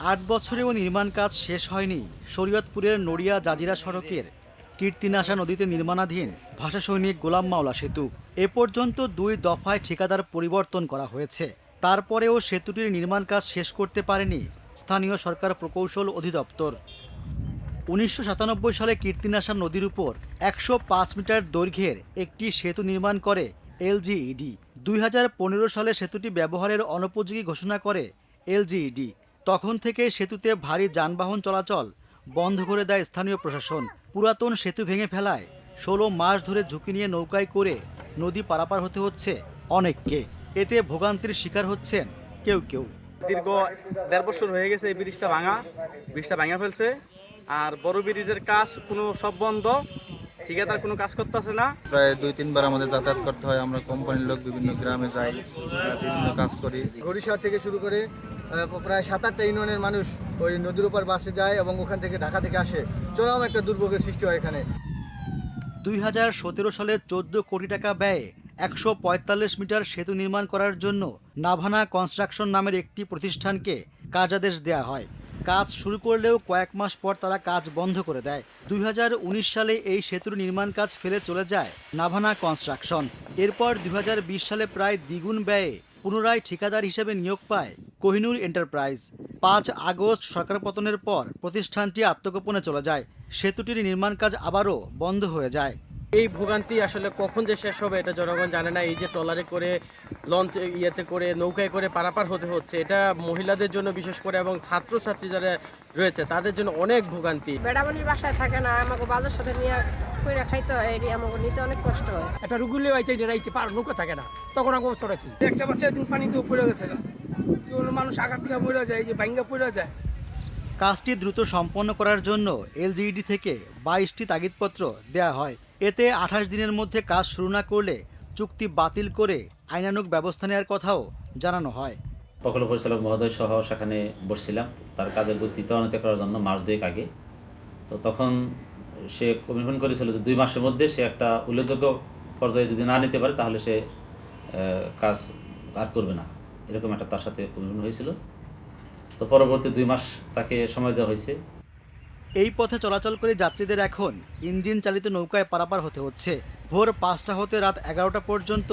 আট বছরেও নির্মাণ কাজ শেষ হয়নি। শরীয়তপুরের নড়িয়া জাজিরা সড়কের কীর্তিনাশা নদীতে নির্মাণাধীন ভাষা সৈনিক গোলাম মাওলা সেতু। এ পর্যন্ত দুই দফায় ঠিকাদার পরিবর্তন করা হয়েছে। তারপরেও সেতুটির নির্মাণ কাজ শেষ করতে পারেনি স্থানীয় সরকার প্রকৌশল অধিদপ্তর। উনিশশো সাতানব্বই সালে কীর্তিনাশা নদীর উপর একশো পাঁচ মিটার দৈর্ঘ্যের একটি সেতু নির্মাণ করে এলজিইডি দুই হাজার পনেরো সালে সেতুটি ব্যবহারের অনুপযোগী ঘোষণা করে এলজিইডি তখন থেকে সেতুতে ভারী যানবাহন চলাচল বন্ধ করে দেয় স্থানীয় প্রশাসন। পুরাতন সেতু ভেঙে ফেলায় ষোলো মাস ধরে ঝুঁকি নিয়ে নৌকায় করে নদী পারাপার হতে হচ্ছে অনেককে। এতে ভোগান্তির শিকার হচ্ছেন কেউ কেউ। দীর্ঘ দেড় বছর হয়ে গেছে এই ব্রিজটা ভাঙা। ব্রিজটা ভাঙা ফেলছে। আর বড় ব্রিজের কাজ কোনো সব বন্ধ। ঠিক আছে ঠিকাদার কোনো কাজ করতেছে না। প্রায় দুই তিনবার আমাদের যাতায়াত করতে হয়। আমরা কোম্পানির লোক বিভিন্ন গ্রামে যাই বিভিন্ন কাজ করি। ঘড়িশহর থেকে শুরু করে প্রায় সাত আটটা ইউনিয়নের মানুষ ওই নদীর উপর বাসে যায় এবং ওখান থেকে ঢাকা থেকে আসে। চরম একটা দুর্ভোগের সৃষ্টি হয় এখানে। দুই হাজার সতেরো সালে চোদ্দ কোটি টাকা ব্যয়ে একশো পঁয়তাল্লিশ মিটার সেতু নির্মাণ করার জন্য নাভানা কনস্ট্রাকশন নামের একটি প্রতিষ্ঠানকে কার্যাদেশ দেওয়া হয়। কাজ শুরু করলেও কয়েক মাস পর তারা কাজ বন্ধ করে দেয়। দুই হাজার উনিশ সালে এই সেতুর নির্মাণ কাজ ফেলে চলে যায় নাভানা কনস্ট্রাকশন। এরপর দুই হাজার বিশ সালে প্রায় দ্বিগুণ ব্যয়ে পুনরায় ঠিকাদার হিসেবে নিয়োগ পায় কোহিনুর এন্টারপ্রাইজ। পাঁচ আগস্ট সরকার পতনের পর প্রতিষ্ঠানটি আত্মগোপনে চলে যায়। সেতুটির নির্মাণ কাজ আবারও বন্ধ হয়ে যায়। এই ভোগান্তি আসলে কখন যে শেষ হবে এটা জনগণ জানে না। এই যে ট্রলারে করে লঞ্চ ইয়েতে করে নৌকায় করে পারাপার হতে হচ্ছে এটা মহিলাদের জন্য বিশেষ করে এবং ছাত্রছাত্রী যারা রয়েছে তাদের জন্য অনেক ভোগান্তি। বেড়াবানির বাসায় থাকে না আমাকে বাজার সাথে নিয়ে কইরা খাইতে হয় এটি আমাকে নিতে অনেক কষ্ট হয়। একটা রুগুলে হইতে রাইতে পার নৌকা থাকে না তখন আমাকে চড়া একটা বাচ্চা একদিন পানিতে পড়ে গেছে মানুষ আঘাত পড়ে যায় যে ভাঙ্গা পড়ে যায়। কাজটি দ্রুত সম্পন্ন করার জন্য এলজিইডি থেকে বাইশটি তাগিদপত্র দেয়া হয়। এতে আঠাশ দিনের মধ্যে কাজ শুরু না করলে চুক্তি বাতিল করে আইনানুগ ব্যবস্থা নেওয়ার কথাও জানানো হয়। প্রকল্প পরিচালক মহোদয় সহ সেখানে বসছিলাম। তার কাজের গতি ত্বরান্বিত করার জন্য মাস দুয়েক আগে। তো তখন সে কমিটমেন্ট করেছিল যে দুই মাসের মধ্যে সে একটা উল্লেখযোগ্য পর্যায়ে যদি না নিতে পারে তাহলে সে কাজ আর করবে না। এরকম একটা তার সাথে কমিটমেন্ট হয়েছিল। তো পরবর্তী দুই মাস তাকে সময় দেওয়া হয়েছে। এই পথে চলাচল করে যাত্রীদের এখন ইঞ্জিন চালিত নৌকায় পারাপার হতে হচ্ছে। ভোর পাঁচটা হতে রাত এগারোটা পর্যন্ত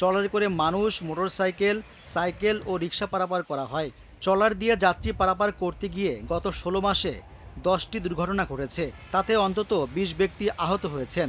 চলার করে মানুষ, মোটরসাইকেল, সাইকেল ও রিক্সা পারাপার করা হয়। ট্রলার দিয়ে যাত্রী পারাপার করতে গিয়ে গত ষোলো মাসে দশটি দুর্ঘটনা ঘটেছে। তাতে অন্তত বিশ ব্যক্তি আহত হয়েছেন।